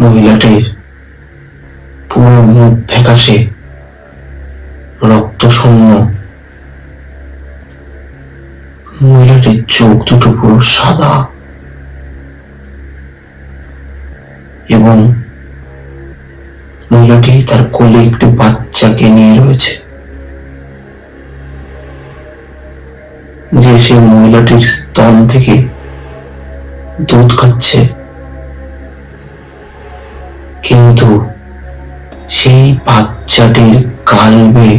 মহিলাটির পুরো মুখ ফ্যাকাশে রক্ত শূন্য মহিলাটির চোখ দুটো পুরো সাদা। এবং মহিলাটি তার কোলে একটি বাচ্চাকে নিয়ে রয়েছে। যে সে মহিলাটির স্তন থেকে দুধ খাচ্ছে। বাচ্চাটির গাল বেয়ে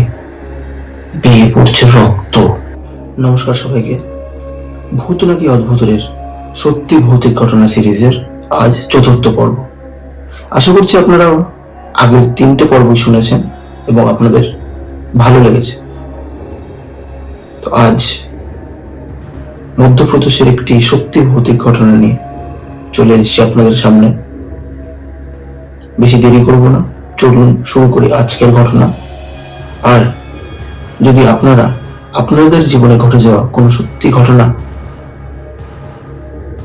বেয়ে পড়ছে রক্ত। নমস্কার সবাইকে। ভূত নাকি অদ্ভুতের সত্যি ভৌতিক ঘটনা সিরিজের আজ চতুর্থ পর্ব। আশা করছি আপনারাও আগের তিনটে পর্বই শুনেছেন এবং আপনাদের ভালো লেগেছে। তো আজ মধ্যপ্রদেশের একটি সত্যি ভৌতিক ঘটনা নিয়ে চলে এসেছি আপনাদের সামনে। বেশি দেরি করব না। চলুন শুরু করি আজকের ঘটনা। আর যদি আপনারা আপনাদের জীবনে ঘটে যাওয়া কোনো সত্যি ঘটনা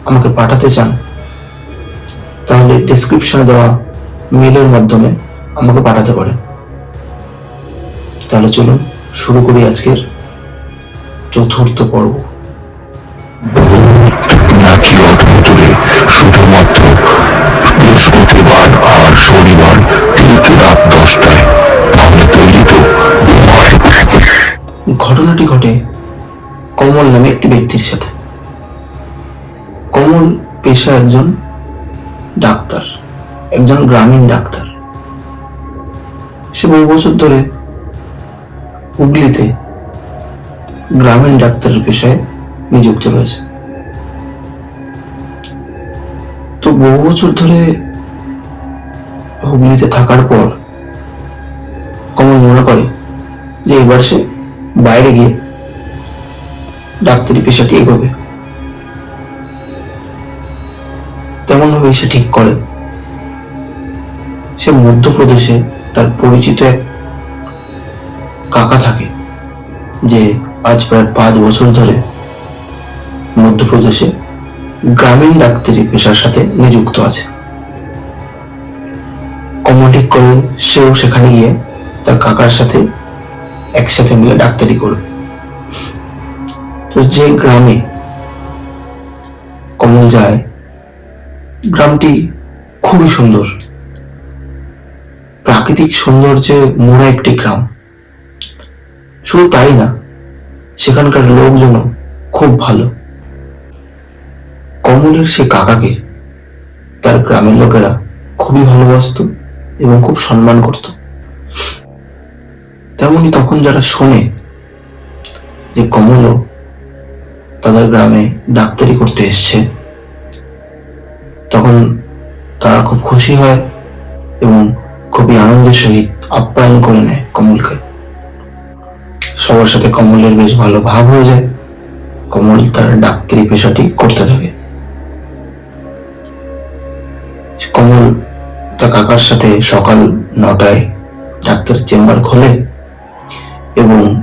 আমাকে পাঠাতে চান, তাহলে ডেসক্রিপশনে দেওয়া মেলের মাধ্যমে আমাকে পাঠাতে পারেন। তাহলে চলুন শুরু করি আজকের চতুর্থ পর্ব। ব্যক্তির সাথে। কমল পেশা একজন ডাক্তার, একজন গ্রামীণ ডাক্তার। সে বহু বছর ধরে হুগলিতে গ্রামীণ ডাক্তারের পেশায় নিযুক্ত রয়েছে। তো বহু বছর ধরে হুগলিতে থাকার পর কমল মনে করে যে এবার সে বাইরে গিয়ে ডাক্তারি পেশাটি এগোবে। তেমন ভাবে সে ঠিক করে। সে মধ্যপ্রদেশে তার পরিচিত এক কাকা থাকে, যে আজ প্রায় পাঁচ বছর ধরে মধ্যপ্রদেশে গ্রামীণ ডাক্তারি পেশার সাথে নিযুক্ত আছে। কমল ঠিক করে সেও সেখানে গিয়ে তার কাকার সাথে একসাথে মিলে ডাক্তারি করবে। তো যে গ্রামে কমল যায়, গ্রামটি খুবই সুন্দর। প্রাকৃতিক সৌন্দর্যে মোড়া একটি গ্রাম। শুধু তাই না, সেখানকার লোকজনও খুব ভালো। কমলের সে কাকাকে তার গ্রামের লোকেরা খুবই ভালোবাসতো এবং খুব সম্মান করত। তেমনি তখন যারা শোনে যে কমলও তাদের গ্রামে ডাক্তারি করতে এসছে। তখন তারা খুব খুশি হয় এবং খুবই আনন্দের সহিত আপ্যায়ন করে নেয় কমলকে। সবার সাথে কমলের বেশ ভালো ভাব হয়ে যায়। কমল তার ডাক্তারি পেশাটি করতে থাকে। কমল তার কাকার সাথে সকাল নটায় ডাক্তারের চেম্বার খোলে এবং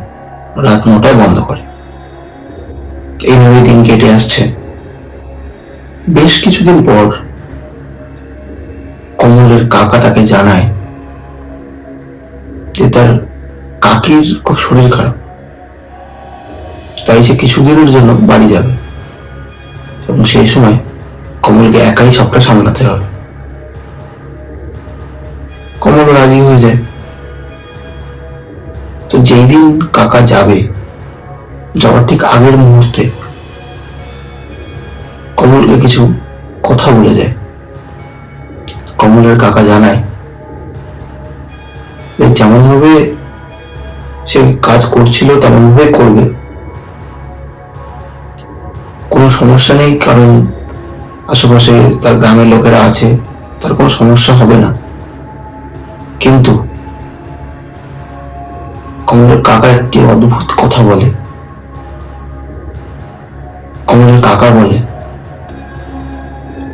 রাত নটায় বন্ধ করে। এইভাবে দিন কেটে আসছে। বেশ কিছুদিন পর কমলের কাকা তাকে জানায় যে তার কাকির খুব শরীর খারাপ। তাই সে কিছুদিনের জন্য বাড়ি যাবে। এবং সেই সময় কমলকে একাই সবটা সামলাতে হবে। কমল রাজি হয়ে যায়। তো যেই দিন কাকা যাবে যাওয়ার ঠিক আগের মুহূর্তে কমলকে কিছু কথা বলে দেয়, কমলের কাকা জানায় যেমন ভাবে সে কাজ করছিল তেমন ভাবে করবে। কোনো সমস্যা নেই, কারণ আশেপাশে তার গ্রামের লোকেরা আছে, তার কোনো সমস্যা হবে না। কিন্তু কমলের কাকা একটি অদ্ভুত কথা বলে কাকা বলে।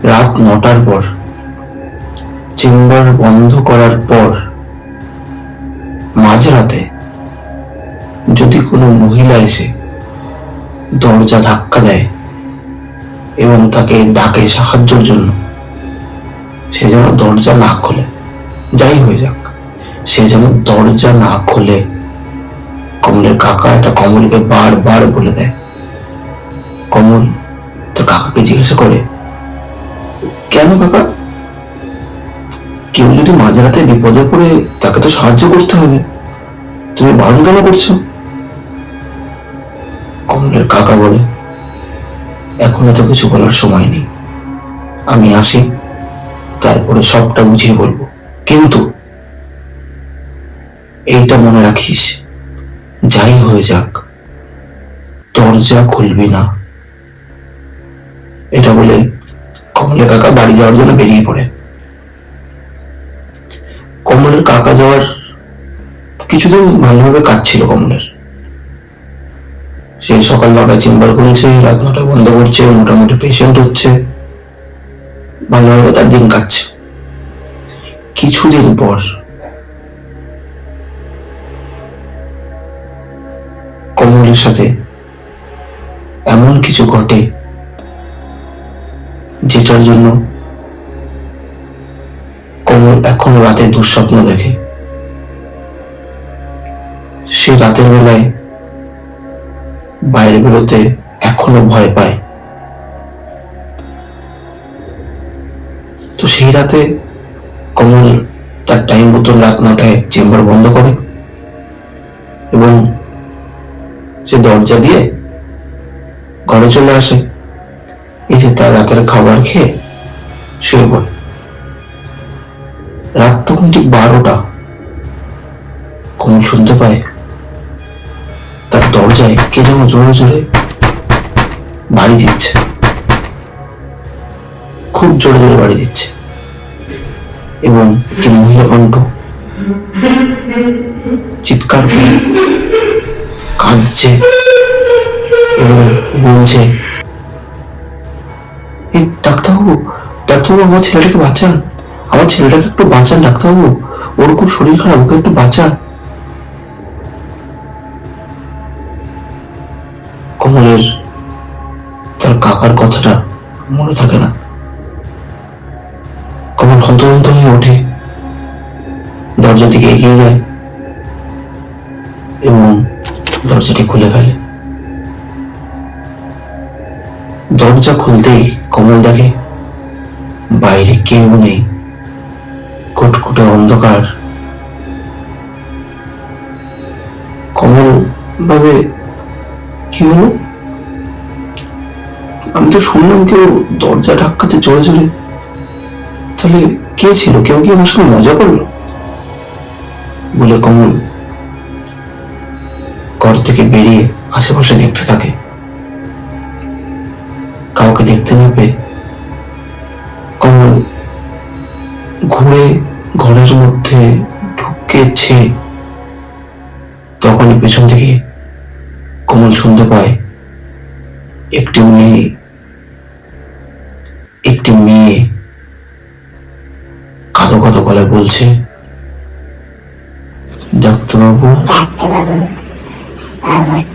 রাত নটার পর, চেম্বার বন্ধ করার পর, মাঝরাতে যদি কোনো মহিলা এসে দরজা ধাক্কা দেয় এবং তাকে ডাকে সাহায্যের জন্য, সে যেন দরজা না খোলে। যাই হয়ে যাক, সে যেন দরজা না খোলে। কমলের কাকা এটা কমলকে বারবার বলে দেয়। কমল তার কাকাকে জিজ্ঞাসা করে কেন কাকা? কেউ যদি মাঝরাতে বিপদে পড়ে তাকে তো সাহায্য করতে হবে। তুমি বারণ কেন করছ? কমলের কাকা বলে, এখন তো কিছু বলার সময় নেই। আমি আসি, তারপরে সবটা বুঝিয়ে বলব। কিন্তু এইটা মনে রাখিস, যাই হয়ে যাক, দরজা খুলবি না। এটা বলে কমলের কাকা বাড়ি যাওয়ার জন্য বেরিয়ে পড়ে। কমলের কাকা যাওয়ার কিছুদিন ভালোভাবে কাটছিল কমলের। সেই সকাল নটায় চেম্বার খুলছে, রাত নটায় বন্ধ করছে, মোটামুটি পেশেন্ট হচ্ছে, ভালোভাবে তার দিন কাটছে। কিছুদিন পর কমলের সাথে এমন কিছু ঘটে যেটার জন্য কমল এখন রাতে দুঃস্বপ্ন দেখে। সে রাতের বেলায় বাইরে বেরোতে এখনও ভয় পায়। তো সেই রাতে কমল তার টাইম মতন রাত নটায় চেম্বার বন্ধ করে এবং সে দরজা দিয়ে ঘরে চলে আসে। এসে তার রাতের খাবার খেয়ে শুয়ে পড়ে। রাত তখন ঠিক বারোটা। কমল শুনতে পায়। তার দরজায় কে যেন জোরে জোরে বাড়ি দিচ্ছে। খুব জোরে জোরে বাড়ি দিচ্ছে। এবং একটি মহিলা কণ্ঠ চিৎকার করে কাঁদছে এবং বলছে ডাক্তারবাবু আমার ছেলেটাকে বাঁচান। আমার ছেলেটাকে একটু বাঁচান, ডাক্তারবাবু। ওর খুব শরীর খারাপ, ওকে একটু বাঁচান। কমলের তার কাকার কথাটা মনে থাকে না। কমল হন্তদন্ত হয়ে ওঠে। দরজা দিকে এগিয়ে যায় এবং দরজাটি খুলে ফেলে। দরজা খুলতেই কমল দেখে বাইরে কেউ নেই। কুটকুটে অন্ধকার। কমল ভাবে কি হলো? আমি তো শুনলাম কেউ দরজা ধাক্কাতে জোরে জোরে তাহলে কে ছিল? কেউ কি আমার সঙ্গে মজা করল? বলে কমল। ঘর থেকে বেরিয়ে ঘরের মধ্যে ঢুকেছে তখনই পেছন থেকে কমল শুনতে পায় একটি মেয়ে একটি মেয়ে কাঁদো কাঁদো গলায় বলছে ডাক্তারবাবু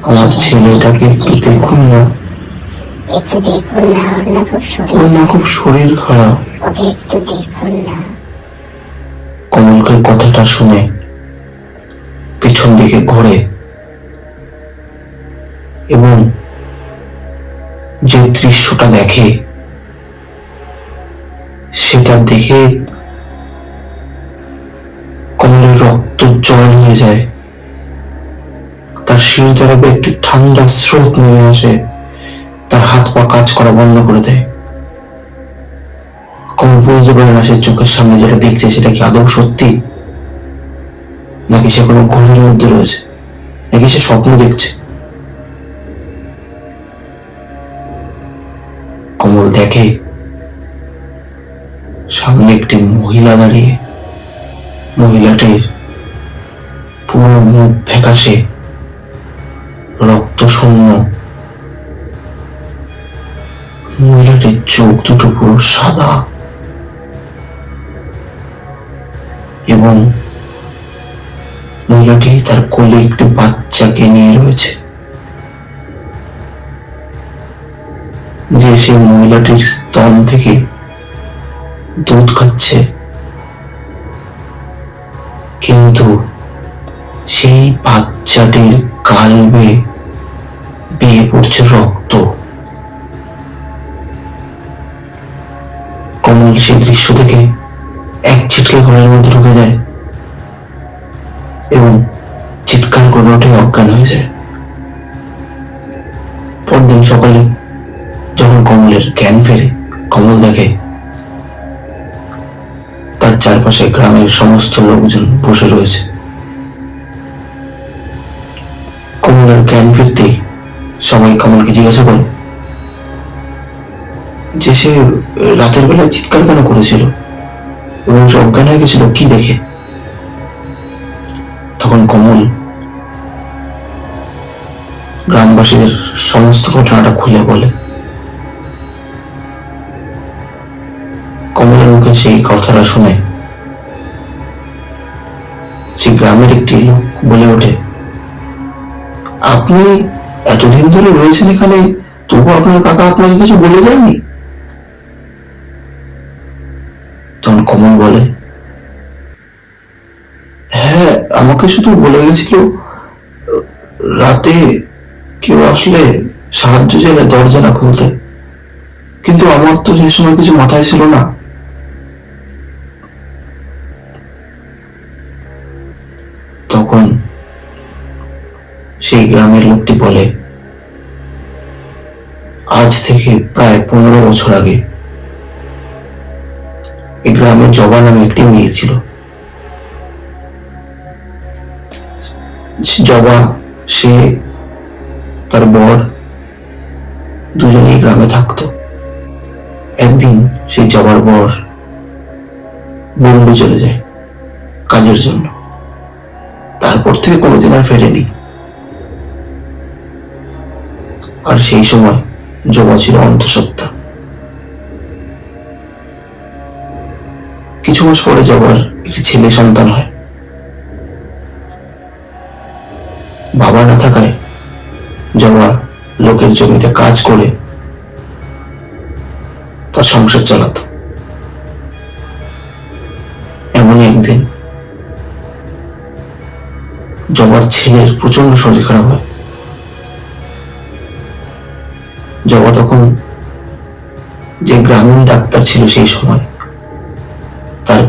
আমার ছেলেটাকে একটু দেখুন না। একটু দেখুন না ওর না খুব শরীর খারাপ। ওকে একটু দেখুন না। কমলকে কথাটা শুনে পেছন দিকে ঘোরে এবং যে দৃশ্যটা দেখে সেটা দেখে কমলের রক্ত জল নিয়ে যায়। তার শির দ্বারা একটি ঠান্ডা স্রোত নেমে আসে। তার হাত পা কাজ করা বন্ধ করে দেয়। বুঝতে পারে না সে চোখের সামনে যেটা দেখছে, সেটা কি আদৌ সত্যি? নাকি সে কোনো ঘুমের মধ্যে রয়েছে? নাকি সে স্বপ্ন দেখছে? কমল দেখে সামনে একটি মহিলা দাঁড়িয়ে। মহিলাটির পুরো মুখ ফ্যাকাশে রক্ত শূন্য মহিলাটির চোখ দুটো পুরো সাদা। এবং মহিলাটি তার কোলে একটি বাচ্চাকে নিয়ে রয়েছে। যে সেই মহিলাটির স্তন থেকে দুধ খাচ্ছে, কিন্তু সেই বাচ্চাটির কালবে বেয়ে পড়ছে রক্ত। কমল সেই দৃশ্য দেখে এক ছিটকে ঘরের মধ্যে ঢুকে যায়। এবং চিৎকার করে ওঠে অজ্ঞান হয়ে যায়। পরদিন সকালে যখন কমলের জ্ঞান ফেরে, কমল দেখে তার চারপাশে গ্রামের সমস্ত লোকজন বসে রয়েছে। কমলের জ্ঞান ফিরতেই সবাই কমলকে জিজ্ঞাসা করে যে সে রাতের বেলায় চিৎকার কেন করেছিল? এবং সে অজ্ঞান হয়ে গেছিল, কি দেখে? তখন কমল গ্রামবাসীদের সমস্ত ঘটনাটা খুলে বলে। কমলের মুখে সেই কথাটা শুনে সেই গ্রামের একটি লোক বলে ওঠে, আপনি এতদিন ধরে রয়েছেন এখানে তবু আপনার কাকা আপনাকে কিছু বলে যায়নি? কমল বলে। হ্যাঁ আমাকে শুধু বলে গেছিল, রাতে কেউ আসলে সাহায্য চাইলে দরজা না খুলতে। কিন্তু আমার তো সেই সময় কিছু মাথায় ছিল না। তখন সেই গ্রামের লোকটি বলে, আজ থেকে প্রায় পনেরো বছর আগে এই গ্রামে জবা নামে একটি মেয়ে ছিল। জবা, সে, তার বর দুজনেই গ্রামে থাকতো। একদিন সেই জবার বর বোম্বে চলে যায় কাজের জন্য। তারপর থেকে কোনোদিন আর ফেরেনি। আর সেই সময় জবা ছিল অন্তঃসত্ত্বা। কিছু মাস পরে জবার একটি ছেলে সন্তান হয়। বাবা না থাকায় জবা লোকের জমিতে কাজ করে তার সংসার চালাতো। এমনই একদিন জবার ছেলের প্রচণ্ড শরীর খারাপ হয়। জবা তখন যে গ্রামীণ ডাক্তার ছিল সেই সময়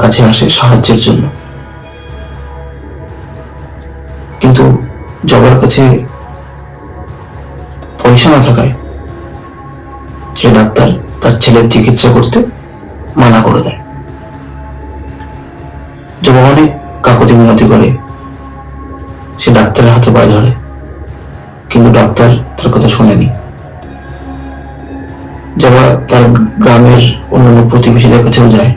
কাছে আসে সাহায্যের জন্য। কিন্তু জবার কাছে পয়সা না থাকায় সে ডাক্তার তার ছেলের চিকিৎসা করতে মানা করে দেয়। জবা অনেক কাকতি মিনতি করে, সে ডাক্তারের হাতে পায়ে ধরে, কিন্তু ডাক্তার তার কথা শোনেনি। জবা তার গ্রামের অন্যান্য প্রতিবেশীদের কাছেও যায়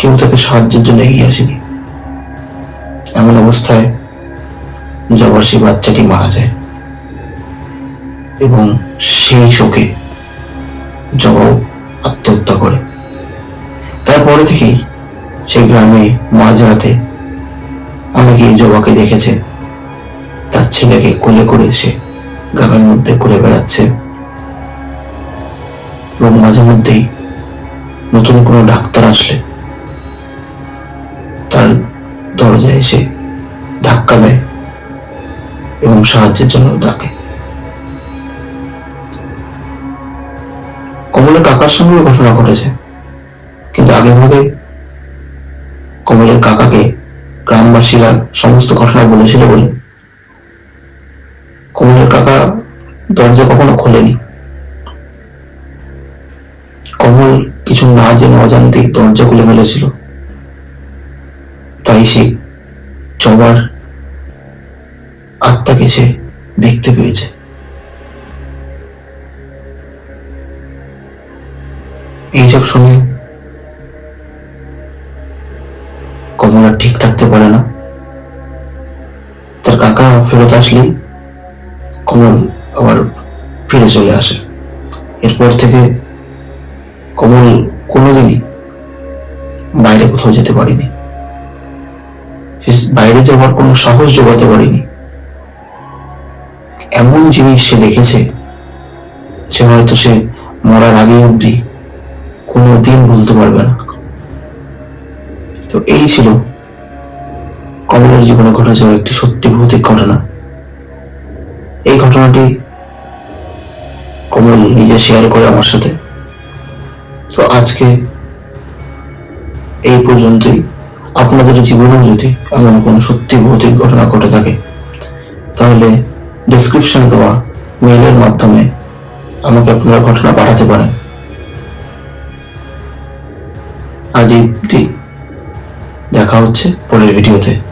কেউ তাকে সাহায্যের জন্য এগিয়ে আসেনি। এমন অবস্থায় জবার সেই বাচ্চাটি মারা যায়। এবং সেই শোকে জবাও আত্মহত্যা করে। তারপরে থেকেই সেই গ্রামে মাঝরাতে অনেকেই জবাকে দেখেছে। তার ছেলেকে কোলে করে এসে গ্রামের মধ্যে ঘুরে বেড়াচ্ছে। এবং মাঝে মধ্যেই নতুন কোনো ডাক্তার আসলে তার দরজায় এসে ধাক্কা দেয় এবং সাহায্যের জন্য ডাকে। কমলের কাকার সঙ্গে ঘটনা ঘটেছে। কিন্তু আগে ভাগে কমলের কাকাকে গ্রামবাসীরা সমস্ত ঘটনা বলেছিল বলে কমলের কাকা দরজা কখনো খোলেনি। কমল কিছু না জেনে অজান্তেই দরজা খুলে ফেলেছিল। তাই সে জবার আত্মাকে সে দেখতে পেয়েছে। এইসব শুনে কমল ঠিক থাকতে পারে না। তার কাকা ফেরত আসলেই কমল আবার ফিরে চলে আসে। এরপর থেকে কমল কোনোদিনই বাইরে কোথাও যেতে পারিনি। বাইরে যাওয়ার কোনো সাহস জোগাতে পারিনি। এমন জিনিস সে দেখেছে সে হয়তো সে মরার আগে অবধি কোনো দিন ভুলতে পারবে না। তো এই ছিল কমলের জীবনে ঘটে যাওয়া একটি সত্যি ভৌতিক ঘটনা। এই ঘটনাটি কমল নিজে শেয়ার করে আমার সাথে। তো আজকে এই পর্যন্তই। আপনাদের জীবনেও যদি এমন কোনো সত্যি ভৌতিক ঘটনা ঘটে থাকে, তাহলে ডিসক্রিপশনে দেওয়া মেইলের মাধ্যমে আমাকে আপনারা ঘটনা পাঠাতে পারেন আজ এই। দেখা হচ্ছে পরের ভিডিওতে